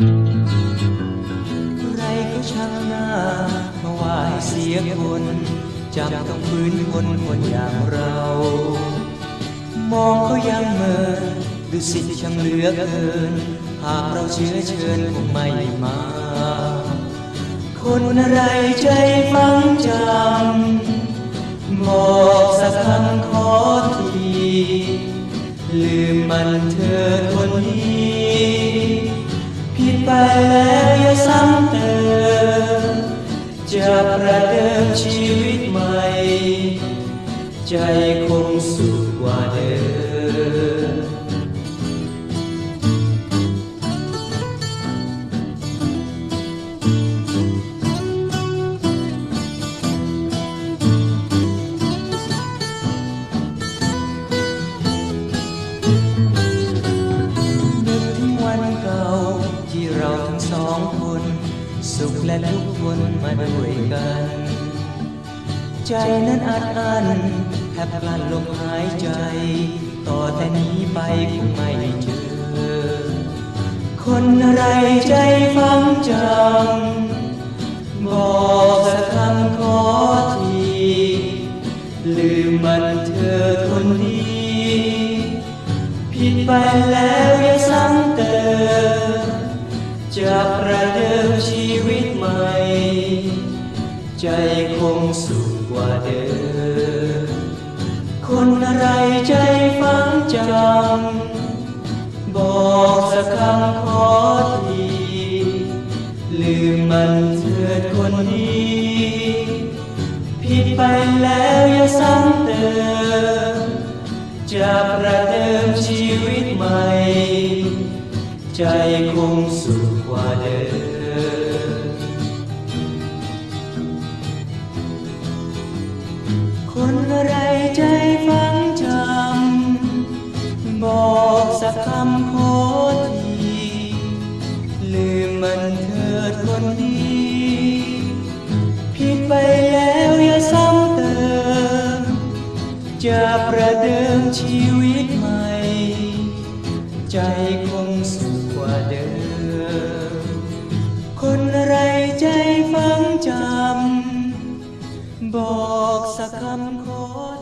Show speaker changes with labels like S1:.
S1: ใครก็ช่างหน้ามาว่าให้เสียคนจำต้องฟื้นคนคนอย่างเรา มองก็ยังเมินดูสิช่างเหลือเกิน หากเราเชื้อเชิญคงไม่มา คนอะไรใจฟังจำบอกสักคำขอที ลืมมันเธอคน แล้วอย่าซ้ำเติมจะประเดิมชีวิตใหม่ ใจคงสุขกว่าเดิม สุขและทุกข์ทนมาด้วยกัน ใจนั้นอัดอั้นแทบพลันลมหายใจ ต่อแต่นี้ไปคงไม่เจอ คนอะไรใจฟังจำบอกสักคำขอที ลืมมันเธอคนนี้ผิดไปแล้วอย่าซ้ำเติมจะประเดิ ใจคงสุขกว่าเดิม คนอะไรใจฟังจำ บอกสักคำขอที ลืมมันเถิดคนนี้ผิดไปแล้วอย่าซ้ำเติม จะประเดิมชีวิตใหม่ ใจคงสุขกว่าเดิม คนอะไรใจฟังจำบอกสักคำขอทีลืมมันเถิดคนดีผิดไปแล้วอย่าซ้ำเติมจะประเดิมชีวิตใหม่ ใจคงสุขกว่าเดิม คนอะไรใจฟังจำ บอกสักคำขอ